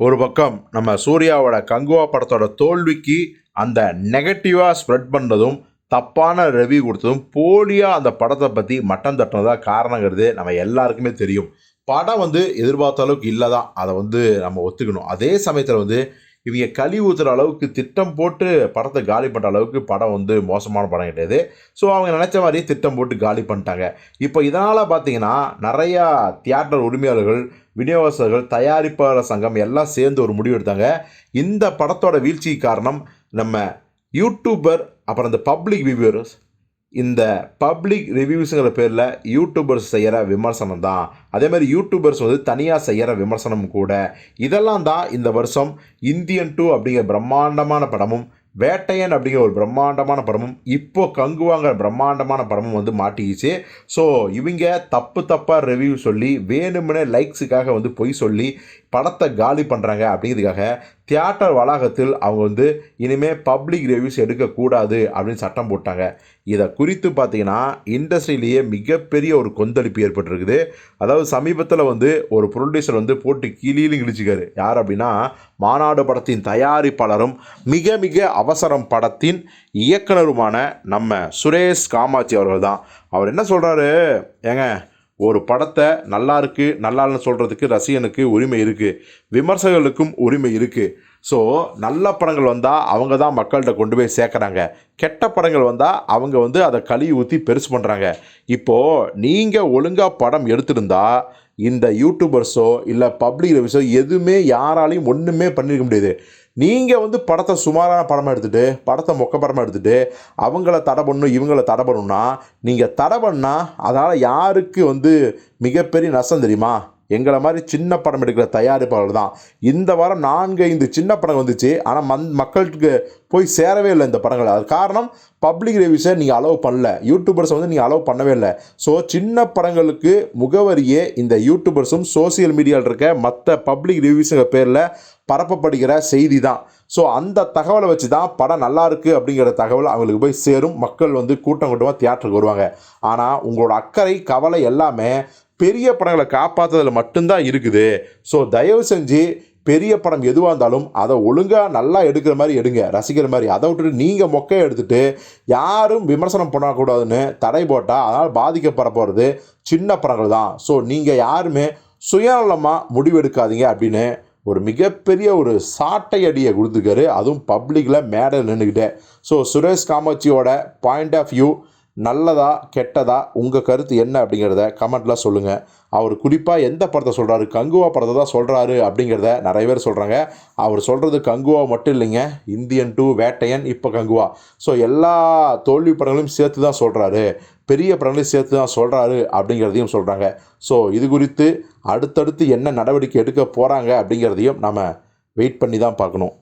ஒரு பக்கம் நம்ம சூர்யாவோட கங்குவா படத்தோட தோல்விக்கு அந்த நெகட்டிவாக ஸ்ப்ரெட் பண்ணதும் தப்பான ரிவ்யூ கொடுத்ததும் போலியாக அந்த படத்தை பற்றி மட்டம் தட்டினதாக காரணங்கிறது நம்ம எல்லாருக்குமே தெரியும். படம் வந்து எதிர்பார்த்த அளவுக்கு இல்லை தான் அதை வந்து நம்ம ஒத்துக்கணும். அதே சமயத்தில் வந்து இவங்க கழி ஊற்றுற அளவுக்கு திட்டம் போட்டு படத்தை காலி பண்ணுற அளவுக்கு படம் வந்து மோசமான படம் கிடையாது. ஸோ அவங்க நினச்ச மாதிரியே திட்டம் போட்டு காலி பண்ணிட்டாங்க. இப்போ இதனால் பார்த்தீங்கன்னா நிறையா தியேட்டர் உரிமையாளர்கள் விநியோகஸ்தர்கள் தயாரிப்பாளர் சங்கம் எல்லாம் சேர்ந்து ஒரு முடிவு எடுத்தாங்க. இந்த படத்தோட வீழ்ச்சிக்கு காரணம் நம்ம யூடியூபர் அப்புறம் இந்த பப்ளிக் வியூவர்ஸ் இந்த பப்ளிக் ரிவ்யூஸுங்கிற பேரில் யூடியூபர்ஸ் செய்கிற விமர்சனம் தான் அதே மாதிரி யூடியூபர்ஸ் வந்து தனியாக செய்கிற விமர்சனம் கூட. இதெல்லாம் தான் இந்த வருஷம் இந்தியன் டூ அப்படிங்கிற பிரம்மாண்டமான படமும் வேட்டையன் அப்படிங்கிற ஒரு பிரம்மாண்டமான படமும் இப்போ கங்குவாங்கிற பிரம்மாண்டமான படமும் வந்து மாட்டிக்கிச்சு. ஸோ இவங்க தப்பு தப்பாக ரிவ்யூ சொல்லி வேணுமுனே லைக்ஸுக்காக வந்து பொய் சொல்லி படத்தை காலி பண்ணுறாங்க அப்படிங்கிறதுக்காக தியேட்டர் வளாகத்தில் அவங்க வந்து இனிமேல் பப்ளிக் ரிவ்யூஸ் எடுக்கக்கூடாது அப்படின்னு சட்டம் போட்டாங்க. இதை குறித்து பார்த்தீங்கன்னா இண்டஸ்ட்ரியிலேயே மிகப்பெரிய ஒரு கொந்தளிப்பு ஏற்பட்டிருக்குது. அதாவது சமீபத்தில் வந்து ஒரு ப்ரொடியூசர் வந்து போட்டு கீழீலும் கிழிச்சிக்காரு யார் அப்படின்னா மாநாடு படத்தின் தயாரிப்பாளரும் மிக மிக அவசரம் படத்தின் இயக்குனருமான நம்ம சுரேஷ் காமாட்சி அவர்கள் தான் அவர் என்ன சொல்கிறாரு ஏங்க ஒரு படத்தை நல்லா இருக்குது நல்லா இல்லைன்னு சொல்கிறதுக்கு ரசிகனுக்கு உரிமை இருக்குது விமர்சகர்களுக்கும் உரிமை இருக்குது ஸோ நல்ல படங்கள் வந்தால் அவங்க தான் மக்கள்கிட்ட கொண்டு போய் சேர்க்குறாங்க. கெட்ட படங்கள் வந்தால் அவங்க வந்து அதை கழுவி ஊற்றி பெருசு பண்ணுறாங்க இப்போது நீங்கள் ஒழுங்காக படம் எடுத்திருந்தா இந்த யூடியூபர்ஸோ இல்லை பப்ளிக் ரிவ்யூஸோ எதுவுமே யாராலையும் ஒன்றுமே பண்ணியிருக்க முடியாது. நீங்கள் வந்து படத்தை சுமாரான படமாக எடுத்துகிட்டு படத்தை மொக்க படமாக எடுத்துகிட்டு அவங்கள தடை பண்ணணும் இவங்கள தடை பண்ணணும்னா நீங்கள் தடை பண்ணால் அதனால் யாருக்கு வந்து மிகப்பெரிய நஷ்டம் தெரியுமா? எங்களை மாதிரி சின்ன படம் எடுக்கிற தயாரிப்பாளர் தான். இந்த வாரம் நான்கு ஐந்து சின்ன படம் வந்துச்சு. ஆனால் மந் மக்களுக்கு போய் சேரவே இல்லை இந்த படங்கள். அது காரணம் பப்ளிக் ரிவ்யூஸை நீங்கள் அலோவ் பண்ணல. யூடியூபர்ஸை வந்து நீங்கள் அலோவ் பண்ணவே இல்லை. ஸோ சின்ன படங்களுக்கு முகவரியே இந்த யூடியூபர்ஸும் சோசியல் மீடியாவில் இருக்க மற்ற பப்ளிக் ரிவ்யூஸுங்க பேரில் பரப்பப்படுகிற செய்தி தான். ஸோ அந்த தகவலை வச்சு தான் படம் நல்லா இருக்குது அப்படிங்கிற தகவல் அவங்களுக்கு போய் சேரும். மக்கள் வந்து கூட்டம் கூட்டமாக தியேட்டருக்கு வருவாங்க. ஆனால் உங்களோட அக்கறை கவலை எல்லாமே பெரிய படங்களை காப்பாற்றுறதுல மட்டும்தான் இருக்குது. ஸோ தயவு செஞ்சு பெரிய படம் எதுவாக இருந்தாலும் அதை ஒழுங்காக நல்லா எடுக்கிற மாதிரி எடுங்க ரசிக்கிற மாதிரி. அதை விட்டுட்டு நீங்கள் மொக்கையை எடுத்துட்டு யாரும் விமர்சனம் பண்ணக்கூடாதுன்னு தடை போட்டால் அதனால் பாதிக்கப்பட போகிறது சின்ன படங்கள் தான். ஸோ நீங்கள் யாருமே சுயநலமாக முடிவெடுக்காதீங்க அப்படின்னு ஒரு மிகப்பெரிய ஒரு சாட்டை அடியை கொடுத்துருக்காரு. அதுவும் பப்ளிக்கில் மேடை நின்றுக்கிட்டே. ஸோ சுரேஷ் காமாட்சியோட பாயிண்ட் ஆஃப் வியூ நல்லதா கெட்டதா உங்கள் கருத்து என்ன அப்படிங்கிறத கமெண்ட்டில் சொல்லுங்கள் அவர் குறிப்பாக எந்த படத்தை சொல்கிறாரு கங்குவா படத்தை தான் சொல்கிறாரு அப்படிங்கிறத நிறைய பேர் சொல்கிறாங்க அவர் சொல்கிறது கங்குவா மட்டும் இல்லைங்க இந்தியன் டூ வேட்டையன் இப்போ கங்குவா. ஸோ எல்லா தோல்வி படங்களையும் சேர்த்து தான் சொல்கிறாரு பெரிய படங்களையும் சேர்த்து தான் சொல்கிறாரு அப்படிங்கிறதையும் சொல்கிறாங்க ஸோ இது குறித்து அடுத்தடுத்து என்ன நடவடிக்கை எடுக்க போகிறாங்க அப்படிங்கிறதையும் நம்ம வெயிட் பண்ணி தான் பார்க்கணும்.